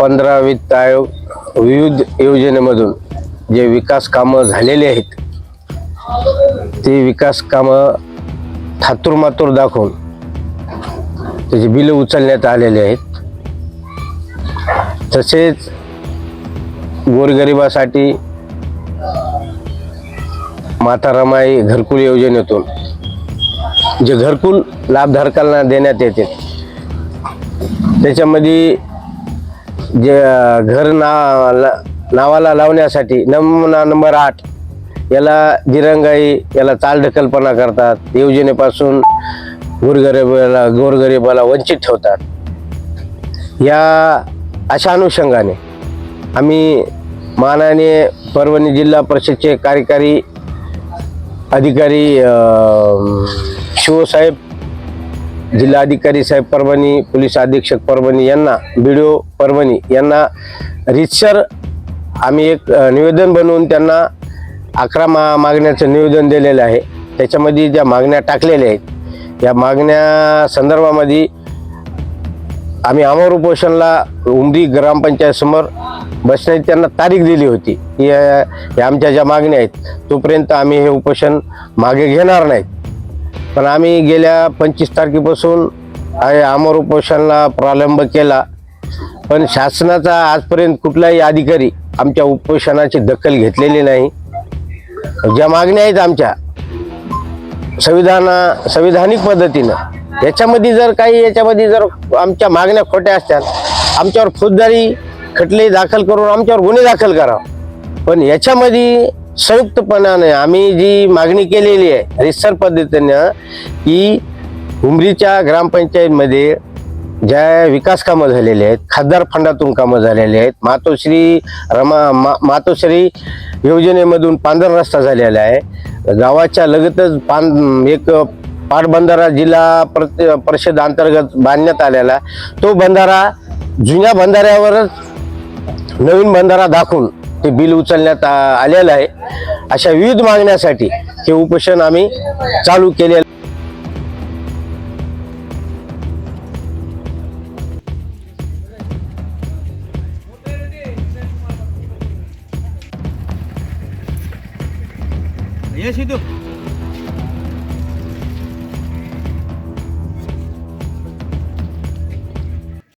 पंधरा वित्त आयोग विविध योजनेमधून जे विकास कामं झालेली आहेत ते विकास कामं थातुरमातूर दाखवून त्याची बिलं उचलण्यात आलेले आहेत. तसेच गोरगरिबासाठी माता रमाई घरकुल योजनेतून जे घरकुल लाभधारकांना देण्यात येते त्याच्यामध्ये जे घर ना ला- नावाला लावण्यासाठी नमुना नंबर आठ याला दिरंगाई याला चालढकलपणा करतात. योजनेपासून गोरगरिबाला गोरगरिबाला वंचित ठेवतात. या अशा अनुषंगाने आम्ही मानाने परभणी जिल्हा परिषदचे कार्यकारी अधिकारी शिवसाहेब जिल्हाधिकारी साहेब परभणी पोलीस अधीक्षक परभणी यांना बी डी ओ परभणी यांना रितसर आम्ही एक निवेदन बनवून त्यांना अकरा मा मागण्याचं निवेदन दिलेलं आहे. त्याच्यामध्ये ज्या मागण्या टाकलेल्या आहेत या मागण्या संदर्भामध्ये आम्ही अमर उपोषणला उमरी ग्रामपंचायत बसण्याची त्यांना तारीख दिली होती. या या आमच्या ज्या मागण्या आहेत तोपर्यंत आम्ही हे उपोषण मागे घेणार नाहीत. पण आम्ही गेल्या पंचवीस तारखेपासून आहे अमर उपोषणाला प्रारंभ केला. पण शासनाचा आजपर्यंत कुठलाही अधिकारी आमच्या उपोषणाची दखल घेतलेली नाही. ज्या मागण्या आहेत आमच्या संविधाना संविधानिक पद्धतीनं याच्यामध्ये जर काही याच्यामध्ये जर आमच्या मागण्या खोट्या असतात आमच्यावर फौजदारी खटले दाखल करून आमच्यावर गुन्हे दाखल करावा. पण याच्यामध्ये संयुक्तपणाने आम्ही जी मागणी केलेली आहे रिसर पद्धतीनं की उमरीच्या ग्रामपंचायतमध्ये ज्या विकास कामं झालेली आहेत खासदार फंडातून कामं झालेली आहेत मातोश्री रमा मा मातोश्री योजनेमधून पांढर रस्ता झालेला आहे. गावाच्या लगतच पान एक पाटबंधारा जिल्हा प्र परिषद अंतर्गत बांधण्यात आलेला तो बंधारा जुन्या बंधाऱ्यावरच नवीन बंधारा दाखवून ते बिल उचलण्यात आलेलं आहे. अशा विविध मागण्यासाठी हे उपोषण आम्ही चालू केलेलं ये